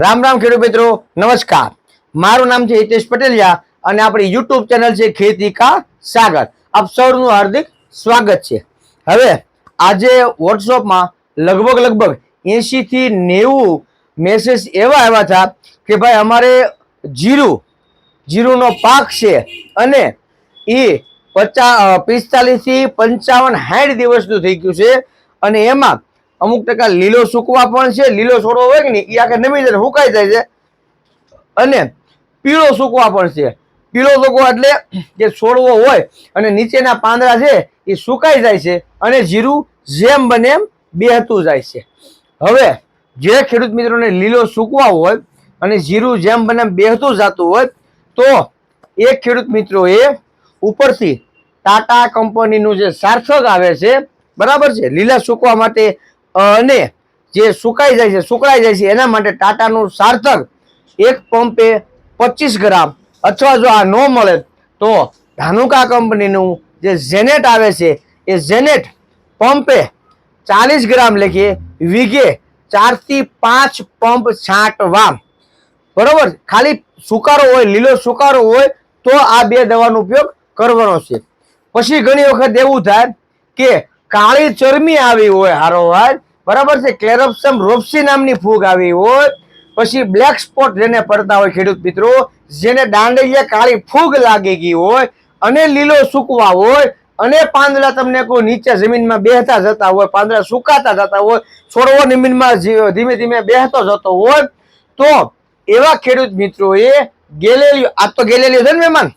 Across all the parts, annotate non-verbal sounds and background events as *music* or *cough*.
રામ રામ ખેડૂત મિત્રો, નમસ્કાર. મારું નામ છે હિતેશ પટેલિયા અને આપણી યુટ્યુબ ચેનલ છે ખેતી કા સાગર. આપ સૌનું હાર્દિક સ્વાગત છે. હવે, આજે વોટ્સઅપમાં લગભગ લગભગ એંશીથી નેવું મેસેજ એવા આવ્યા હતા કે ભાઈ અમારે જીરું, જીરુંનો પાક છે અને એ પચાસ પિસ્તાલીસથી પંચાવન સાઠ દિવસનું થઈ ગયું છે અને એમાં અમુક ટકા લીલો સૂકવા પણ છે, લીલો છોડો હોય કે નહીં એ આખે નમી જાય સુકાઈ જાય છે. અને પીળો સૂકવા પણ છે. પીળો સૂકવા એટલે જે છોડવો હોય અને નીચેના પાંદડા છે એ સુકાઈ જાય છે અને જીરું જેમ બને એમ બેહતું જાય છે. હવે જે ખેડૂત મિત્રોને લીલો સૂકવા હોય અને જીરું જેમ બને એમ બેહતું જતું હોય, તો એ ખેડૂત મિત્રોએ ઉપરથી ટાટા કંપનીનું જે સાર્થક આવે છે, બરાબર છે, લીલા સૂકવા માટે અને જે સુકાઈ જાય છે, સુકળાઈ જાય છે, એના માટે ટાટાનું સાર્થક એક પંપે પચીસ ગ્રામ અથવા જો આ ન મળે તો ધાનુકા કંપનીનું જે ઝેનેટ આવે છે, એ ઝેનેટ પંપે ચાલીસ ગ્રામ લેખીએ વીઘે ચારથી પાંચ પંપ છાંટવા બરોબર? ખાલી સુકારો હોય, લીલો સુકારો હોય, તો આ બે દવાનો ઉપયોગ કરવાનો છે. પછી ઘણી વખત એવું થાય કે કાળી ચરમી આવી હોય હારોહાર બરાબર છે? ક્લેરોપ્સમ રોપ્સી નામની ફૂગ આવી હોય. પછી બ્લેક સ્પોટ જેને પડતા હોય ખેડૂત મિત્રો જેને દાંડલિયા કાળી ફૂગ લાગી ગઈ હોય અને લીલો સૂકવા હોય અને પાંદડા તમને કોઈ નીચે જમીનમાં બેહતા જતા હોય પાંદડા સુકાતા જતા હોય છોડવો જમીનમાં ધીમે ધીમે બેહતો જતો હોય તો એવા ખેડૂત મિત્રોએ ગેલેલિયો આ તો ગેલેલિયો છે ને મહેમાન?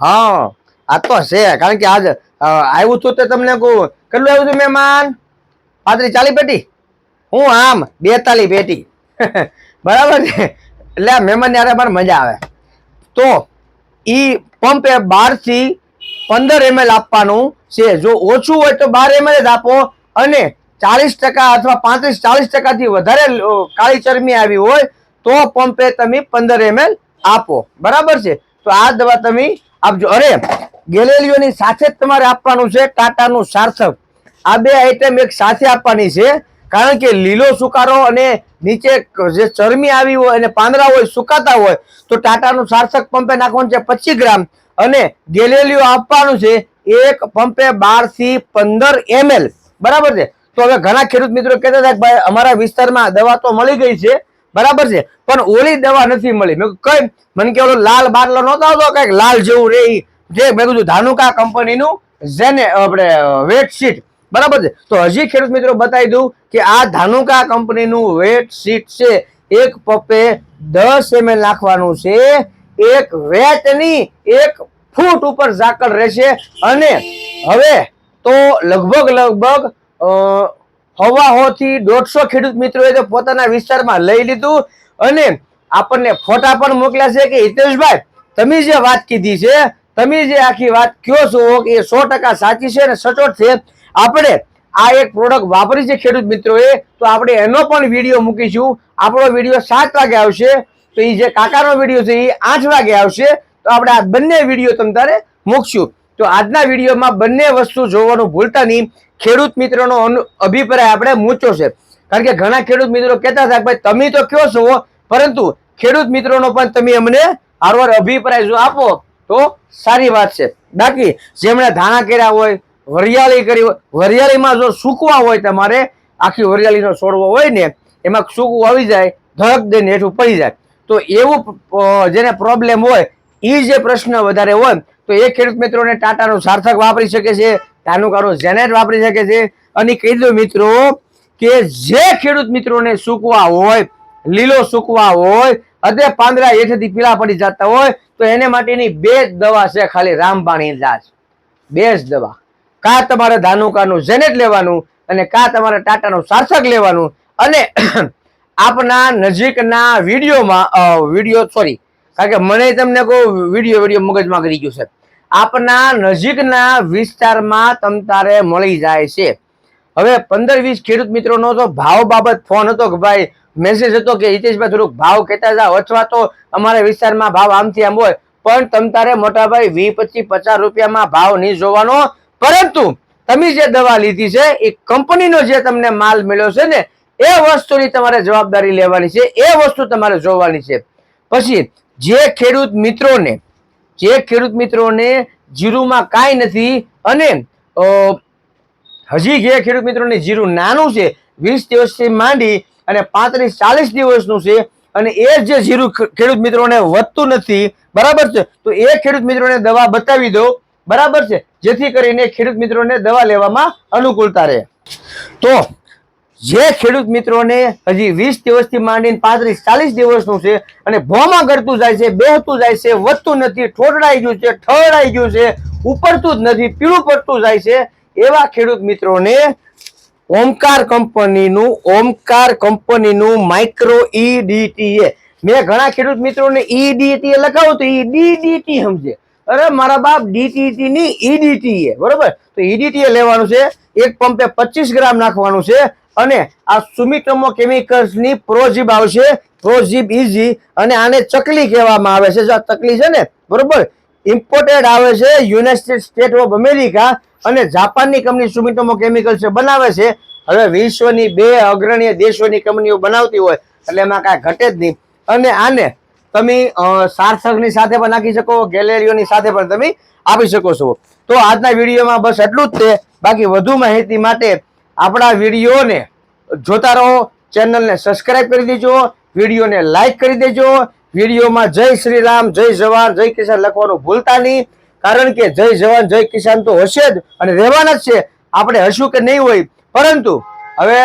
હા. આ તો છે, કારણ કે આજ આવ્યું છું તે તમને કહું. કેટલું આવ્યું હતું મહેમાન? પાંત્રીસ ચાલી પેટી? હું આમ બેતાલી પેટી. *laughs* બરાબર છે? એટલે મહેમાન યારે પણ મજા આવે. તો એ પંપે બારથી પંદર એમએલ આપવાનું છે. જો ઓછું હોય તો બાર એમએલ જ આપો. અને ચાલીસ ટકા અથવા પાંત્રીસ ચાલીસ ટકાથી વધારે કાળી ચરમી આવી હોય, તો પંપે તમે પંદર એમએલ આપો. બરાબર છે? તો આ દવા તમે આપજો. અરે ગેલેલિયોની સાથે જ તમારે આપવાનું છે ટાટાનું સાર્થક. આ બે આઈટમ એક સાથે આપવાની છે, કારણ કે લીલો સુકારો અને નીચે જે ચરમી આવી હોય અને પાંદડા હોય, સુકાતા હોય, તો ટાટાનું સાર્થક પંપે નાખવાનું છે પચીસ ગ્રામ. અને ગેલેલિયો આપવાનું છે એક પંપે બારથી પંદર એમએલ. બરાબર છે? તો હવે ઘણા ખેડૂત મિત્રો કહેતા હતા કે ભાઈ, અમારા વિસ્તારમાં દવા તો મળી ગઈ છે. બરાબર છે? પણ ઓલી દવા નથી મળી. મેં કઈ? મને કે લાલ બાટલો નહોતો આવતો, કંઈક લાલ જેવું રે. જે મેં કીધું ધાનુકા કંપનીનું જેને આપણે વેટ શીટ બરાબર છે? તો હજી ખેડૂત મિત્રો બતાવી દઉં કે આ ધાનુકા કંપનીનું વેટ શીટ છે. એક પપ્પે દસ એમએલ નાખવાનું છે. એક વેટની એક ફૂટ ઉપર ઝાકળ રહેશે અને હવે તો લગભગ લગભગ હવાહોથી દોઢસો ખેડૂત મિત્રોએ તો પોતાના વિસ્તારમાં લઈ લીધું અને આપણને ફોટા પણ મોકલ્યા છે કે હિતેશભાઈ, તમે જે વાત કીધી છે તમે જે આખી વાત કયો છો એ સો ટકા સાચી છે અને સચોટ છે. આપણે આ એક પ્રોડક્ટ વાપરી છે ખેડૂત મિત્રોએ, તો આપણે એનો પણ વીડિયો મૂકીશું. આપણો વીડિયો સાત વાગે આવશે, તો એ જે કાકાનો વીડિયો છે એ આઠ વાગે આવશે, તો આપણે આ બંને વીડિયો તમ તારે મૂકશું. તો આજના વિડીયોમાં બંને વસ્તુ જોવાનું ભૂલતા નહીં. ખેડૂત મિત્રોનો અભિપ્રાય આપણે મૂચો છે. કારણ કે ઘણા ખેડૂત મિત્રો કહેતા હતા ભાઈ, તમે તો કયો છો, પરંતુ ખેડૂત મિત્રોનો પણ તમે અમને હારવાર અભિપ્રાય જો આપો. તો સારી વાત છે. બાકી જેમણે ધાણા કર્યા હોય, વરિયાળી કરી હોય, વરિયાળીમાં જો સૂકવા હોય તમારે, આખી વરિયાળીનો છોડવો હોય ને, એમાં સૂકવું આવી જાય, ધડક દઈને હેઠું પડી જાય. તો એવું જેને પ્રોબ્લેમ હોય એ જે પ્રશ્ન વધારે હોય, તો એ ખેડૂત મિત્રોને ટાટાનું સાર્થક વાપરી શકે છે ધાનુકારો જેનેટ વાપરી શકે છે. અને કહી દો મિત્રો કે જે ખેડૂત મિત્રોને સૂકવા હોય, લીલો સૂકવા હોય અથવા પાંદડા હેઠેથી પીળા પડી જતા હોય તો એને માટેની બે જ દવા છે ખાલી રામબાણી ઇલાજ બે જ દવા. કા તમારે ધાનુકાનું જેનેટ લેવાનું અને કા તમારે ટાટાનું સાર્થક લેવાનું અને *clears throat* આપના નજીકના વિડીયોમાં વીડિયો સોરી કારણ કે મને તમને કહું વીડિયો વીડિયો મગજમાં કરી ગયું છે. આપના નજીકના વિસ્તારમાં તમ તારે મળી જાય છે. હવે પંદર વીસ ખેડૂત મિત્રોનો તો ભાવ બાબત ફોન હતો કે ભાઈ મેસેજ હતો કે હિતેશભાઈ થોડુંક ભાવ કહેતા જાઓ અથવા તો અમારા વિસ્તારમાં ભાવ આમથી આમ હોય, પણ તમ તારે મોટાભાઈ વી પચીસ, પચાસ રૂપિયામાં ભાવ નહીં જોવાનો. પરંતુ તમે જે દવા લીધી છે, એ કંપનીનો જે તમને માલ મળ્યો છે ને, એ વસ્તુની તમારે જવાબદારી લેવાની છે, એ વસ્તુ તમારે જોવાની છે. પછી જે ખેડૂત મિત્રોને, જે ખેડૂત મિત્રોને જીરુમાં કાંઈ નથી અને હજી જે ખેડૂત મિત્રોને જીરું નાનું છે, વીસ દિવસથી માંડી અને પાંત્રીસ, ચાલીસ દિવસનું છે અને એ જે જીરું ખેડૂત મિત્રોને વધતું નથી, બરાબર છે? તો એ ખેડૂત મિત્રોને દવા બતાવી દો, બરાબર છે? જેથી કરીને ખેડૂત મિત્રોને દવા લેવામાં અનુકૂળતા રહે. તો જે ખેડૂત મિત્રોને હજી વીસ દિવસથી માંડીને પાંત્રીસ, ચાલીસ દિવસનું છે અને ભોમાં ગરતું જાય છે, બેહતું જાય છે, વધતું નથી ઠોઠડાઈ ગયું છે ઠળાઈ ગયું છે ઉપરતું જ નથી, પીળું પડતું જાય છે એવા ખેડૂત મિત્રોને ઓમકાર કંપનીનું ઓમકાર કંપનીનું માઇક્રો ઈડીટીએ મેં ઘણા ખેડૂત મિત્રોને ઈડીટીએ લખાવું તો ઈ ડીડીટી સમજે. અરે મારા બાપ ડીટીટી ની ઈડીટીએ બરોબર? તો ઈડીટીએ લેવાનું છે. એક પંપે પચીસ ગ્રામ નાખવાનું છે અને આ સુમિટમો કેમિકલ્સની પ્રોજીબ આવશે. પ્રોજીબ ઇઝી અને આને ચકલી કહેવામાં આવે છે. જો ચકલી છે ને, બરોબર? ઇમ્પોર્ટેડ આવે છે યુનાઇટેડ સ્ટેટ ઓફ અમેરિકા અને જાપાનની કંપની સુમિટોમો કેમિકલ્સ બનાવે છે. હવે વિશ્વની બે અગ્રણીય દેશોની કંપનીઓ બનાવતી હોય, એટલે એમાં કાંઈ ઘટે જ નહીં. અને આને તમે સાર્થકની સાથે પણ નાખી શકો, ગેલેરીઓની સાથે પણ તમે આપી શકો છો. તો આજના વિડીયોમાં બસ એટલું જ છે બાકી વધુ માહિતી માટે આપણા વિડીયોને જોતા રહો, ચેનલને સબસ્ક્રાઈબ કરી દેજો, વિડીયોને લાઈક કરી દેજો વિડીયોમાં જય શ્રી રામ જય જવાન, જય કિસાન લખવાનું ભૂલતા નહીં. કારણ કે જય જવાન, જય કિસાન તો હશે જ અને રહેવાના જ છે. આપણે હશું કે નહીં હોય. પરંતુ હવે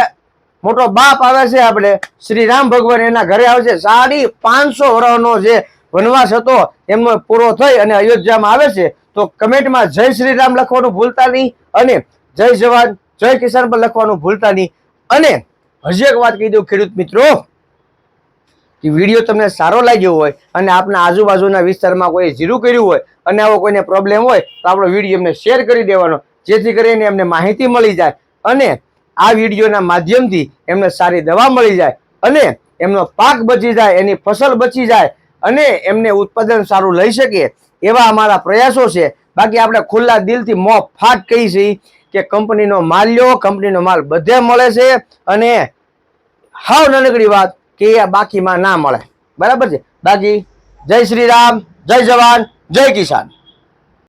મોટો બાપ આવે છે આપણે. શ્રી રામ ભગવાન એના ઘરે આવે છે. સાડી પાંચસો વર્ષનો જે વનવાસ હતો, એમનો પૂરો થઈ અને અયોધ્યામાં આવે છે. તો કમેન્ટમાં જય શ્રી રામ લખવાનું ભૂલતા નહીં અને જય જવાન, જય કિસાન પણ લખવાનું ભૂલતા નહીં. અને હજી એક વાત કહી દઉં ખેડૂત મિત્રો. કે વીડિયો તમને સારો લાગ્યો હોય અને આપના આજુબાજુના વિસ્તારમાં કોઈ જીરું કર્યું હોય અને આવો કોઈને પ્રોબ્લેમ હોય, તો આપણો વીડિયો એમને શેર કરી દેવાનો, જેથી કરીને એમને માહિતી મળી જાય અને આ વિડીયોના માધ્યમથી એમને સારી દવા મળી જાય અને એમનો પાક બચી જાય, એની ફસલ બચી જાય અને એમને ઉત્પાદન સારું લઈ શકે એવા અમારા પ્રયાસો છે. બાકી આપણે ખુલ્લા દિલથી મોં ફાટ કહી છીએ કે કંપનીનો માલ લ્યો, કંપનીનો માલ બધે મળે છે અને હાવ નાનકડી વાત કે બાકીમાં ના મળે. બરાબર છે? બાકી જય શ્રી રામ જય જવાન જય કિસાન.